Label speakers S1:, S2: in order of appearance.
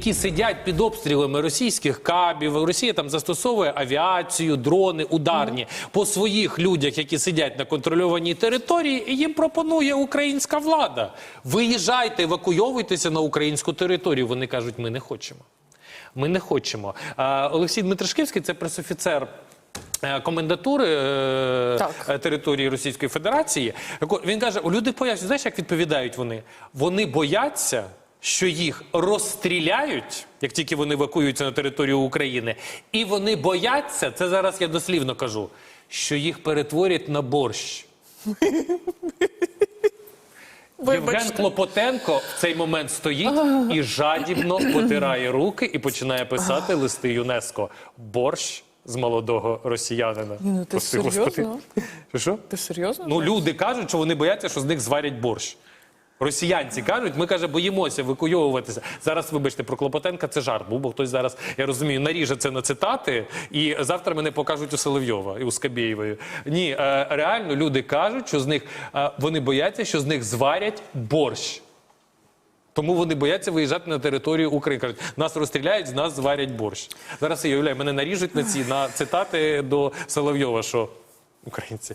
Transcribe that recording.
S1: які сидять під обстрілами російських кабів. Росія там застосовує авіацію, дрони, ударні по своїх людях, які сидять на контрольованій території, і їм пропонує українська влада. Виїжджайте, евакуйовуйтеся на українську територію. Вони кажуть, ми не хочемо. Ми не хочемо. А, Олексій Дмитришківський це пресофіцер. е, Комендатури е,
S2: Так.
S1: е, території Російської Федерації. Він каже: люди бояться. Знаєш, як відповідають вони? Вони бояться, що їх розстріляють, як тільки вони евакуюються на територію України, і вони бояться, це зараз я дослівно кажу, що їх перетворять на борщ. Євген Клопотенко в цей момент стоїть і жадібно потирає руки і починає писати листи ЮНЕСКО. Борщ з молодого росіянина.
S2: ну ти
S1: Прости,
S2: серйозно?
S1: Господи. Що, що?
S2: Ти серйозно?
S1: Ну, люди кажуть, що вони бояться, що з них зварять борщ. Росіянці кажуть, ми каже, боїмося евакуйовуватися. Зараз, вибачте, про Клопотенка це жарт був, бо хтось зараз, я розумію, наріже це на цитати, і завтра мене покажуть у Соловйова і у Скабєєвої. Ні, е, реально люди кажуть, що з них е, вони бояться, що з них зварять борщ. Тому вони бояться виїжджати на територію України. Кажуть, нас розстріляють, з нас зварять борщ. Зараз я уявляю, мене наріжуть на ці на цитати до Соловйова, що українці